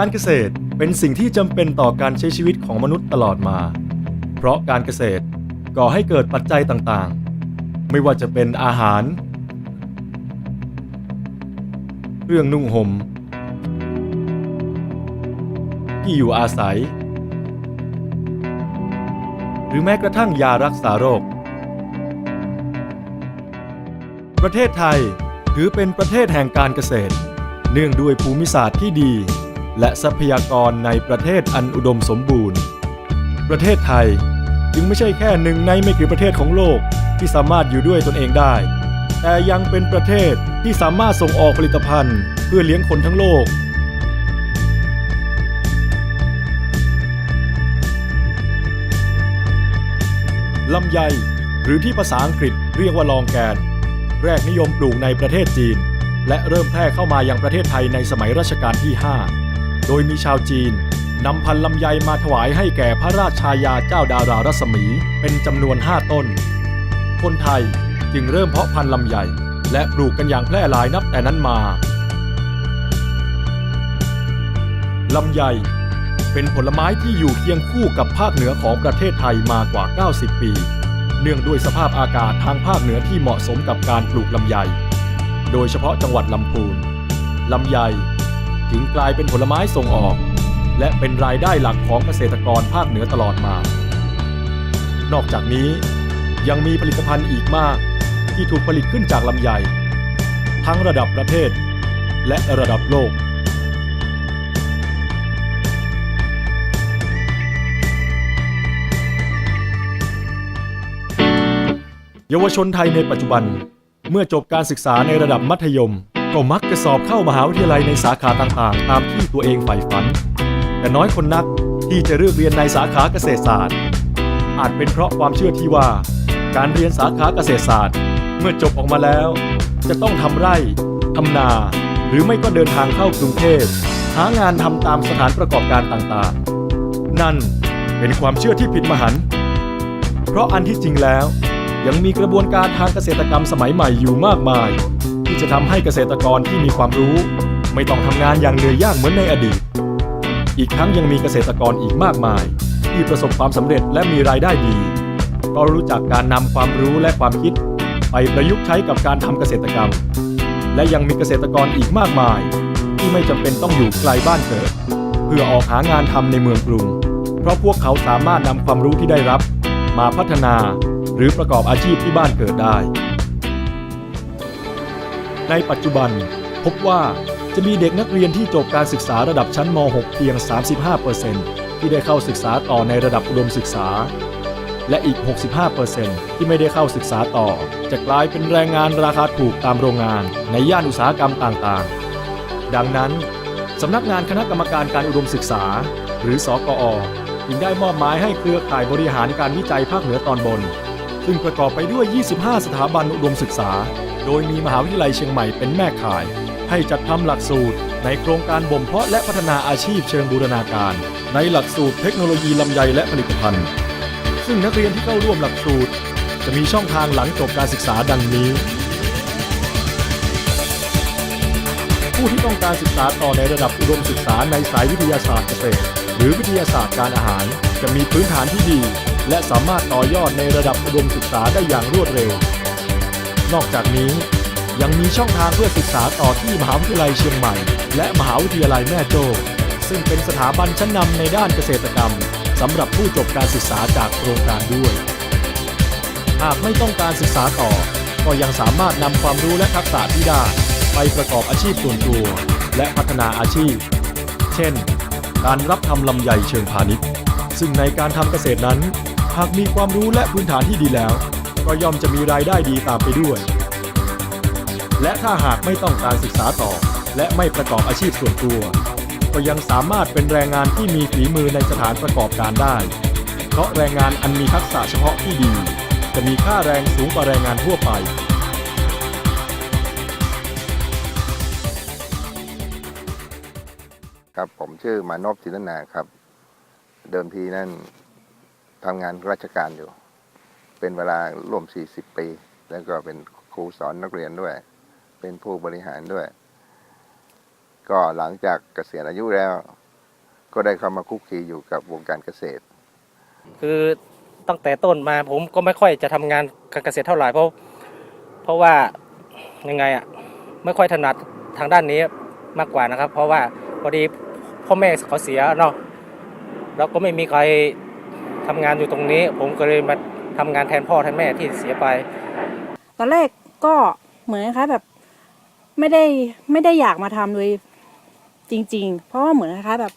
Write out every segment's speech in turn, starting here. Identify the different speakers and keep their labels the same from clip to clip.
Speaker 1: การเกษตรเป็นสิ่งที่จำเป็นต่อการใช้ชีวิตของมนุษย์ตลอดมา เพราะการเกษตรก่อให้เกิดปัจจัยต่างๆ ไม่ว่าจะเป็นอาหาร เครื่องนุ่งห่มที่อยู่อาศัย หรือแม้กระทั่งยารักษาโรค ประเทศไทยถือเป็นประเทศแห่งการเกษตร เนื่องด้วยภูมิศาสตร์ที่ดี และทรัพยากรในประเทศอันอุดมสมบูรณ์ ประเทศไทยจึงไม่ใช่แค่หนึ่งในไม่กี่ประเทศของโลกที่สามารถอยู่ด้วยตนเองได้ แต่ยังเป็นประเทศที่สามารถส่งออกผลิตภัณฑ์เพื่อเลี้ยงคนทั้งโลก ลำไย หรือที่ภาษาอังกฤษเรียกว่าลองแกน แรกนิยมปลูกในประเทศจีน และเริ่มแพร่เข้ามายังประเทศไทยในสมัยรัชกาลที่ 5 โดยมีชาวจีนนำพันลำไยมาถวายให้แก่พระราชายาเจ้าดารารัศมีเป็นจำนวน 5 ต้น คนไทยจึงเริ่มเพาะพันลำไยและปลูกกันอย่างแพร่หลายนับแต่นั้นมาลำไยเป็นผลไม้ที่อยู่เคียงคู่กับภาคเหนือของประเทศไทยมากว่า 90 ปี เนื่องด้วยสภาพอากาศทางภาคเหนือที่เหมาะสมกับการปลูกลำไย โดยเฉพาะจังหวัดลำพูนลำไย จึงกลายเป็นผลไม้ส่งออก และเป็นรายได้หลักของเกษตรกรภาคเหนือตลอดมา นอกจากนี้ยังมีผลิตภัณฑ์อีกมากที่ถูกผลิตขึ้นจากลำไย ทั้งระดับประเทศ และระดับโลกเยาวชนไทยในปัจจุบัน เมื่อจบการศึกษาในระดับมัธยม ก็มักจะสอบเข้ามหาวิทยาลัยในสาขาต่างๆ ตามที่ตัวเองใฝ่ฝัน แต่น้อยคนนักที่จะเลือกเรียนในสาขาเกษตรศาสตร์ อาจเป็นเพราะความเชื่อที่ว่า การเรียนสาขาเกษตรศาสตร์ เมื่อจบออกมาแล้ว จะต้องทำไร่ทำนา หรือไม่ก็เดินทางเข้ากรุงเทพหางานทำตามสถานประกอบการต่างๆ นั่นเป็นความเชื่อที่ผิดมหันต์เพราะอันที่จริงแล้ว ยังมีกระบวนการทางเกษตรกรรมสมัยใหม่อยู่มากมาย ที่จะทำให้เกษตรกรที่มีความรู้ ไม่ต้องทำงานอย่างเหนื่อยยากเหมือนในอดีต อีกทั้งยังมีเกษตรกรอีกมากมาย ที่ประสบความสำเร็จและมีรายได้ดีก็รู้จักการนำความรู้และความคิด ไปประยุกต์ใช้กับการทำเกษตรกรรม และยังมีเกษตรกรอีกมากมาย ที่ไม่จำเป็นต้องอยู่ไกลบ้านเกิด เพื่อออกหางานทำในเมืองกรุง เพราะพวกเขาสามารถนำความรู้ที่ได้รับ มาพัฒนา หรือประกอบอาชีพที่บ้านเกิดได้ ในปัจจุบัน พบว่าจะมีเด็กนักเรียนที่จบการศึกษาระดับชั้นม .6 เพียง 35%ที่ได้เข้าศึกษาต่อในระดับอุดมศึกษา และอีก 65%ที่ไม่ได้เข้าศึกษาต่อ จะกลายเป็นแรงงานราคาถูกตามโรงงานในย่านอุตสาหกรรมต่างๆ ดังนั้นสำนักงานคณะกรรมการการอุดมศึกษา หรือสกอจึงได้มอบหมายให้เครือข่ายบริหารการวิจัยภาคเหนือตอนบน ซึ่งประกอบไปด้วย 25 สถาบันอุดมศึกษา โดยมีมหาวิทยาลัยเชียงใหม่เป็นแม่ข่าย ให้จัดทำหลักสูตร ในโครงการบ่มเพาะและพัฒนาอาชีพเชิงบูรณาการ ในหลักสูตรเทคโนโลยีลำไยและผลิตภัณฑ์ ซึ่งนักเรียนที่เข้าร่วมหลักสูตร จะมีช่องทางหลังจบการศึกษาดังนี้ ผู้ที่ต้องการศึกษาต่อในระดับอุดมศึกษาในสายวิทยาศาสตร์เกษตร หรือวิทยาศาสตร์การอาหาร จะมีพื้นฐานที่ดี และสามารถต่อยอดในระดับอุดมศึกษาได้อย่างรวดเร็ว นอกจากนี้ ยังมีช่องทางเพื่อศึกษาต่อที่มหาวิทยาลัยเชียงใหม่ และมหาวิทยาลัยแม่โจ้ซึ่งเป็นสถาบันชั้นนำในด้านเกษตรกรรมสำหรับผู้จบการศึกษาจากโครงการด้วย หากไม่ต้องการศึกษาต่อ ก็ยังสามารถนำความรู้และทักษะที่ได้ไปประกอบอาชีพส่วนตัว และพัฒนาอาชีพ เช่น การรับทำลำไยเชิงพาณิชย์ ซึ่งในการทำเกษตรนั้น หากมีความรู้และพื้นฐานที่ดีแล้ว ก็ย่อมจะมีรายได้ดีตามไปด้วย และถ้าหากไม่ต้องการศึกษาต่อ และไม่ประกอบอาชีพส่วนตัว ก็ยังสามารถเป็นแรงงานที่มีฝีมือในสถานประกอบการได้ เพราะแรงงานอันมีทักษะเฉพาะที่ดี จะมีค่าแรงสูงกว่าแรงงานทั่วไป
Speaker 2: ครับผมชื่อมานพจินนาครับ เดิมทีนั่นทำงานราชการอยู่ เป็นเวลาร่วม 40 ปี แล้วก็เป็นครูสอนนักเรียนด้วย เป็นผู้บริหารด้วย ก็หลังจากเกษียณอายุแล้ว ก็ได้เข้ามาคุกคีอยู่กับวงการเกษตร
Speaker 3: คือตั้งแต่ต้นมาผมก็ไม่ค่อยจะทำงานการเกษตรเท่าไหร่เพราะ เพราะว่ายังไงอะไม่ค่อยถนัดทางด้านนี้มากกว่านะครับ เพราะว่าพอดีพ่อแม่เขาเสียเนาะแล้วก็ไม่มีใครทำงานอยู่ตรงนี้ ผมก็เลยมา ทำงานแทนพ่อแทนแม่ที่เสียไป
Speaker 4: ตอนแรกก็เหมือนคล้ายๆแบบไม่ได้ไม่ได้อยากมาทำเลยจริง ๆ เพราะว่าเหมือนคล้ายๆแบบ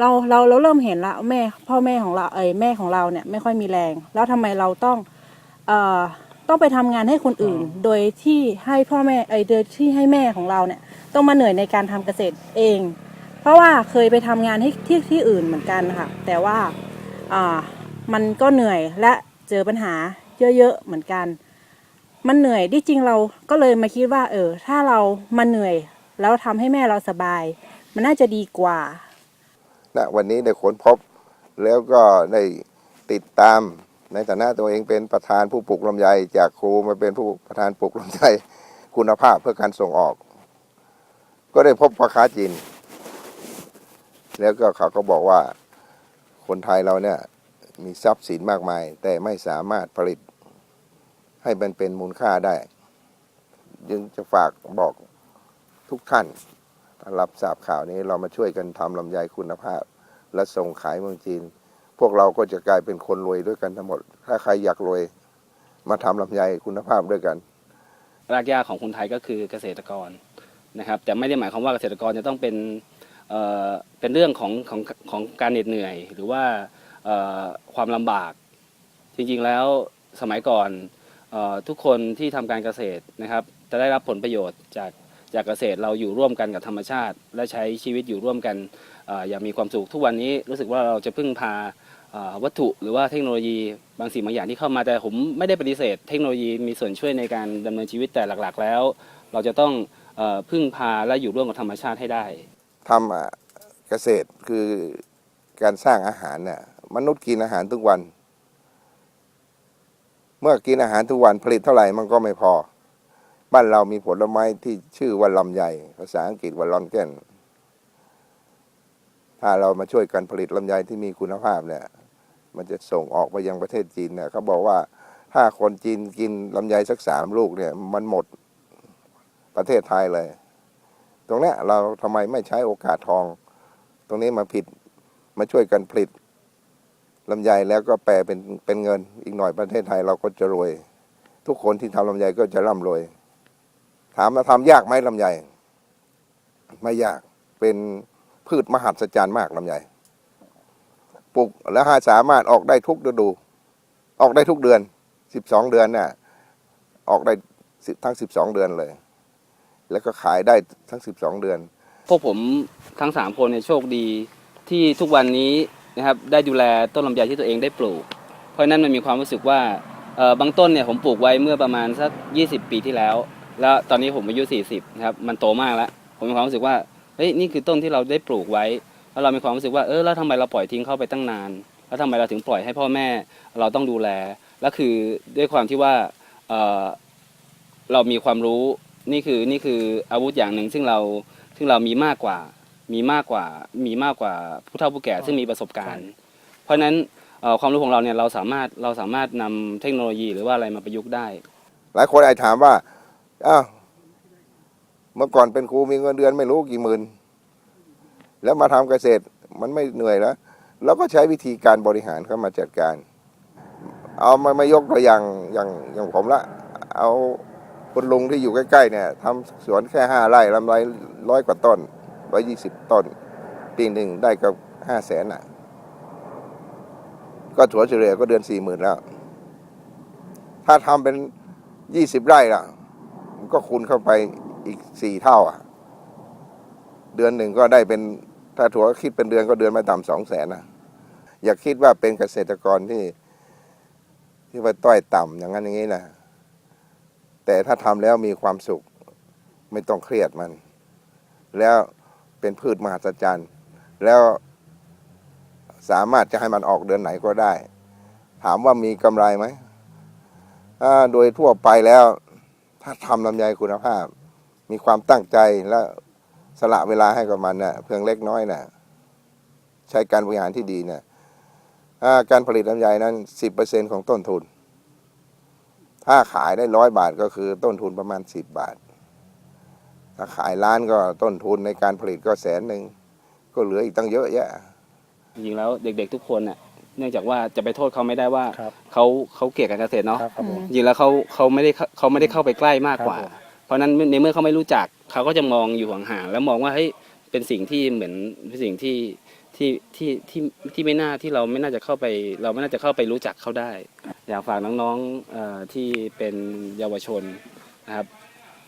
Speaker 4: เราเราเราเริ่มเห็นละแม่พ่อแม่ของเราเอ้ยแม่ของเราเนี่ยไม่ค่อยมีแรง แล้วทำไมเราต้องเอ่อต้องไปทำงานให้คนอื่น โดยที่ให้พ่อแม่เอ้ยโดยที่ให้แม่ของเราเนี่ย ต้องมาเหนื่อยในการทำเกษตรเอง เพราะว่าเคยไปทำงานให้ที่ที่อื่นเหมือนกันค่ะ แต่ว่าอ่ามันก็เหนื่อยและ เจอปัญหาเยอะ ๆ เหมือนกัน มันเหนื่อยที่จริงเราก็เลยมาคิดว่า เออ ถ้าเรามาเหนื่อย แล้วทำให้แม่เราสบาย มันน่าจะดีกว่า
Speaker 2: ณวันนี้ได้ค้นพบแล้วก็ได้ติดตามในฐานะตัวเองเป็นประธานผู้ปลูกลำไย จากครูมาเป็นผู้ประธานปลูกลำไยคุณภาพเพื่อการส่งออก ก็ได้พบพ่อค้าจีน แล้วก็เขาก็บอกว่าคนไทยเราเนี่ย มีทรัพย์สินมากมาย แต่ไม่สามารถผลิต ให้มันเป็นมูลค่าได้ จึงจะฝากบอกทุกท่านรับทราบข่าวนี้เรามาช่วยกันทำลำไยคุณภาพ และส่งขายเมืองจีน พวกเราก็จะกลายเป็นคนรวยด้วยกันทั้งหมด ถ้าใครอยากรวยมาทำลำไยคุณภาพด้วยกัน
Speaker 5: รากหญ้าของคนไทยก็คือเกษตรกรนะครับ แต่ไม่ได้หมายความว่าเกษตรกรจะต้องเป็นเอ่อเป็นเรื่องของของของการเหน็ดเหนื่อย หรือว่า ความลำบาก จริงๆแล้วสมัยก่อนออทุกคนที่ทำการเกษตรนะครับ จะได้รับผลประโยชน์จากจากเกษตรเราอยู่ร่วมกันกับธรรมชาติ และใช้ชีวิตอยู่ร่วมกันออย่างมีความสุขทุกวันนี้รู้สึกว่าเราจะพึ่งพาวัตถุหรือว่าเทคโนโลยีบางสิ่งบางอย่างที่เข้ามาแต่ผมไม่ได้ปฏิเสธ เทคโนโลยีมีส่วนช่วยในการดำเนินชีวิตแต่หลักๆ แล้ว เราจะต้องอพึ่งพาและอยู่ร่วมกับธรรมชาติให้ได้
Speaker 2: ทำเกษตรคือการสร้างอาหารเนี่ย มนุษย์กินอาหารทุกวัน เมื่อกินอาหารทุกวันผลิตเท่าไหร่มันก็ไม่พอ บ้านเรามีผลไม้ที่ชื่อว่าลำไยภาษาอังกฤษว่าลอนแกนถ้าเรามาช่วยกันผลิตลำไยที่มีคุณภาพเนี่ย มันจะส่งออกไปยังประเทศจีนเนี่ยเขาบอกว่าถ้าคนจีนกินลำไยสักสามลูกเนี่ย มันหมดประเทศไทยเลย ตรงนี้เราทำไมไม่ใช้โอกาสทอง ตรงนี้มาผิดมาช่วยกันผลิต ลำไยแล้วก็แปลเป็นเป็นเงิน อีกหน่อยประเทศไทยเราก็จะรวย ทุกคนที่ทำลำไยก็จะร่ำรวย ถามมาทำยากไหมลำไยไม่ยากเป็นพืชมหัศจรรย์มากลำไยปลูกแล้วหาสามารถออกได้ทุกฤดู ออกได้ทุกเดือนสิบสองเดือนเนี่ยออกได้ทั้งสิบสองเดือนเลย แล้วก็ขายได้ทั้งสิบสองเดือน
Speaker 5: พวกผมทั้งสามคนเนี่ยโชคดีที่ทุกวันนี้ นะครับได้ดูแลต้นลำไยที่ตัวเองได้ปลูก เพราะนั้นมันมีความรู้สึกว่าบางต้นเนี่ยผมปลูกไว้เมื่อประมาณสัก 20 ปีที่แล้ว แล้วตอนนี้ผมอายุ 40นะครับมันโตมากแล้ว ผมมีความรู้สึกว่าเฮ้ยนี่คือต้นที่เราได้ปลูกไว้ แล้วเรามีความรู้สึกว่าเออแล้วทำไมเราปล่อยทิ้งเข้าไปตั้งนาน แล้วทำไมเราถึงปล่อยให้พ่อแม่เราต้องดูแล แล้วคือด้วยความที่ว่าเเรามีความรู้นี่คือนี่คืออาวุธอย่างหนึ่งซึ่งเราซึ่งเรามีมากกว่า มีมากกว่ามีมากกว่าผู้เฒ่าผู้แก่ซึ่งมีประสบการณ์ เพราะฉะนั้นเอ่อความรู้ของเราเนี่ยเราสามารถเราสามารถนำเทคโนโลยีหรือว่าอะไรมาประยุกต์ได้
Speaker 2: หลายคนอาจถามว่าอ้าวเมื่อก่อนเป็นครูมีเงินเดือนไม่รู้กี่หมื่น แล้วมาทำเกษตรมันไม่เหนื่อยแล้วเราก็ใช้วิธีการบริหารเข้ามาจัดการ เอามามายกตัวอย่างอย่างอย่างผมละ เอาคุณลุงที่อยู่ใกล้ๆเนี่ยทำสวนแค่ห้าไร่ลำไรร้อยกว่าต้น ร้อยี่สิบต้น ปีหนึ่งได้กับห้าแสนอะ ก็ถัวเฉลี่ยก็เดือนสี่หมื่นแล้ว ถ้าทำเป็นยี่สิบไร่ล่ะ ก็คูณเข้าไปอีกสี่เท่า อะ เดือนหนึ่งก็ได้เป็น ถ้าถัวคิดเป็นเดือนก็เดือนไม่ต่ำสองแสนนะอย่าคิดว่าเป็นเกษตรกรที่ ที่ว่าต้อยต่ำอย่างนั้นอย่างนี้นะแต่ถ้าทำแล้วมีความสุขไม่ต้องเครียดมัน แล้ว เป็นพืชมหัศจรรย์ แล้วสามารถจะให้มันออกเดือนไหนก็ได้ ถามว่ามีกำไรไหมโดยทั่วไปแล้ว ถ้าทำลำไยคุณภาพ มีความตั้งใจและสละเวลาให้กับมันเนะ่ะเพียงเล็กน้อยนะ่ะใช้การบริหารที่ดีเนี่ยการผลิตลำไยนั้น 10%ของต้นทุน ถ้าขายได้ร้อยบาทก็คือต้นทุนประมาณ 10 บาท ถ้าขายล้านก็ต้นทุนในการผลิตก็แสนหนึ่งก็เหลืออีกตั้งเยอะแยะ
Speaker 5: จริงๆแล้วเด็กๆทุกคนน่ะเนื่องจากว่าจะไปโทษเขาไม่ได้ว่า
Speaker 3: ครับ
Speaker 5: เขาเขาเกลียดการเกษตรเนาะ
Speaker 3: ครับครับผม
Speaker 5: จริงๆแล้วเขาเขาไม่ได้เข้าเขาไม่ได้เข้าไปใกล้มากกว่า
Speaker 3: ครับผม
Speaker 5: เพราะฉะนั้นในเมื่อเขาไม่รู้จักเขาก็จะมองอยู่ห่างๆแล้วมองว่าเฮ้ยเป็นสิ่งที่เหมือนเป็นสิ่งที่ที่ที่ที่ที่ไม่น่าที่เราไม่น่าจะเข้าไป เราไม่น่าจะเข้าไปรู้จักเขาได้ อยากฝากน้องๆเอ่อที่เป็นเยาวชนนะครับ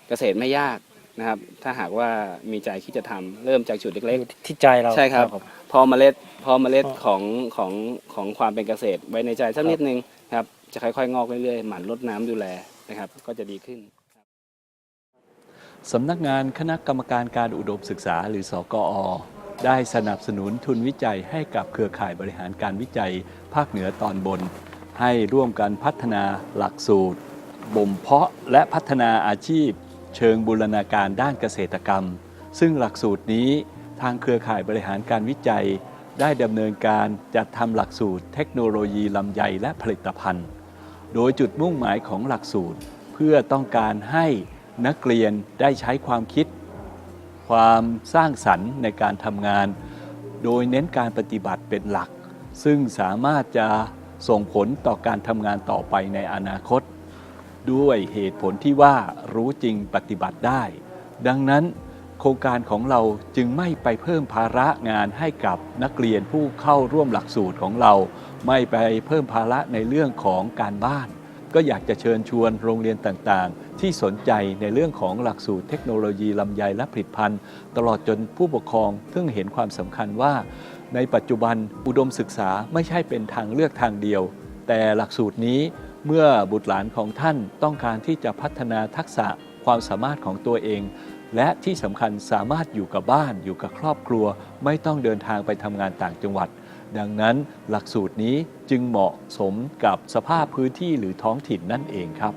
Speaker 5: เกษตรไม่ยาก นะครับ ถ้าหากว่ามีใจคิดจะทำเริ่มจากจุดเล็ก
Speaker 3: อยู่ที่ใจเรา
Speaker 5: ใช่ครับ
Speaker 3: ผม
Speaker 5: ๆพอเมล็ดพอเมล็ด
Speaker 3: อ๋อ
Speaker 5: ของของของความเป็นเกษตร ไว้ในใจสักนิดนึงนะครับจะค่อยๆ งอกเรื่อยๆหมั่นรดน้ำดูแลนะครับ ก็จะดีขึ้น
Speaker 6: สำนักงานคณะกรรมการการอุดมศึกษาหรือสกอ ได้สนับสนุนทุนวิจัยให้กับเครือข่ายบริหารการวิจัย ภาคเหนือตอนบน ให้ร่วมกันพัฒนาหลักสูตร บ่มเพาะและพัฒนาอาชีพ เชิงบูรณาการด้านเกษตรกรรม ซึ่งหลักสูตรนี้ทางเครือข่ายบริหารการวิจัย ได้ดำเนินการจัดทำหลักสูตร เทคโนโลยีลำไยและผลิตภัณฑ์ โดยจุดมุ่งหมายของหลักสูตร เพื่อต้องการให้นักเรียนได้ใช้ความคิด ความสร้างสรรค์ในการทำงาน โดยเน้นการปฏิบัติเป็นหลัก ซึ่งสามารถจะส่งผลต่อการทำงานต่อไปในอนาคต ด้วยเหตุผลที่ว่ารู้จริงปฏิบัติได้ ดังนั้นโครงการของเราจึงไม่ไปเพิ่มภาระงานให้กับนักเรียนผู้เข้าร่วมหลักสูตรของเรา ไม่ไปเพิ่มภาระในเรื่องของการบ้าน ก็อยากจะเชิญชวนโรงเรียนต่างๆ ที่สนใจในเรื่องของหลักสูตรเทคโนโลยีลำไยและผลิตภัณฑ์ ตลอดจนผู้ปกครองซึ่งเห็นความสำคัญว่า ในปัจจุบันอุดมศึกษาไม่ใช่เป็นทางเลือกทางเดียว แต่หลักสูตรนี้ เมื่อบุตรหลานของท่านต้องการที่จะพัฒนาทักษะความสามารถของตัวเอง และที่สำคัญสามารถอยู่กับบ้านอยู่กับครอบครัว ไม่ต้องเดินทางไปทำงานต่างจังหวัด ดังนั้นหลักสูตรนี้จึงเหมาะสมกับสภาพพื้นที่หรือท้องถิ่นนั่นเองครับ